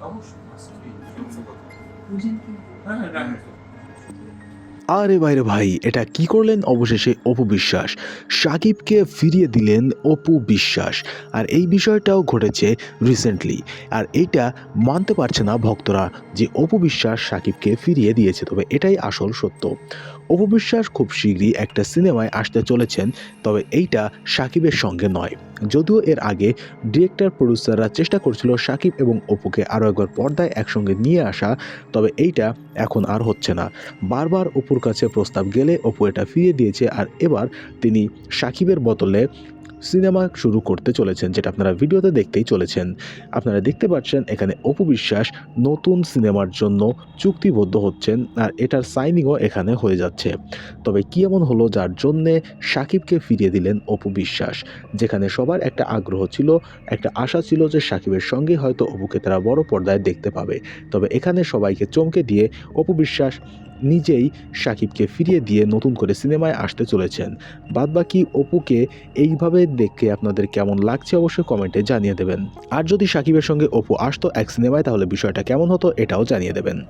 অবশ্যই বুঝেন কি? হ্যাঁ হ্যাঁ আরে বাইরে ভাই, এটা কি করলেন? অবশেষে অপু বিশ্বাস। সাকিবকে ফিরিয়ে দিলেন অপু বিশ্বাস। আর এই বিষয়টাও ঘটেছে রিসেন্টলি আর এইটা মানতে পারছে না ভক্তরা যে অপু বিশ্বাস সাকিবকে ফিরিয়ে দিয়েছে। তবে এটাই আসল সত্য। অপু বিশ্বাস খুব শীঘ্রই একটা সিনেমায় আসতে চলেছেন, তবে এইটা সাকিবের সঙ্গে নয়। যদিও এর আগে ডিরেক্টর প্রডিউসাররা চেষ্টা করছিল সাকিব এবং অপুকে আরও একবার পর্দায় একসঙ্গে নিয়ে আসা, তবে এইটা এখন আর হচ্ছে না। বারবার অপুর কাছে প্রস্তাব গেলে অপু এটা ফিরিয়ে দিয়েছে আর এবার তিনি সাকিবের বদলে সিনেমা শুরু করতে চলেছেন, যেটা আপনারা ভিডিওতে দেখতেই চলেছেন। আপনারা দেখতে পাচ্ছেন এখানে অপু বিশ্বাস নতুন সিনেমার জন্য চুক্তিবদ্ধ হচ্ছেন আর এটার সাইনিংও এখানে হয়ে যাচ্ছে। তবে কি এমন হলো যার জন্যে সাকিবকে ফিরিয়ে দিলেন অপু বিশ্বাস? যেখানে সবার একটা আগ্রহ ছিল, একটা আশা ছিল যে সাকিবের সঙ্গে হয়তো অপুকে তারা বড় পর্দায় দেখতে পাবে। তবে এখানে সবাইকে চমকে দিয়ে অপু বিশ্বাস নিজেই সাকিবকে ফিরিয়ে দিয়ে নতুন করে সিনেমায় আসতে চলেছেন। বাদবাকি অপুকে এইভাবে দেখে আপনাদের কেমন লাগছে অবশ্যই কমেন্টে জানিয়ে দেবেন। আর যদি সাকিবের সঙ্গে অপু আসতো এক সিনেমায়, তাহলে বিষয়টা কেমন হতো এটাও জানিয়ে দেবেন।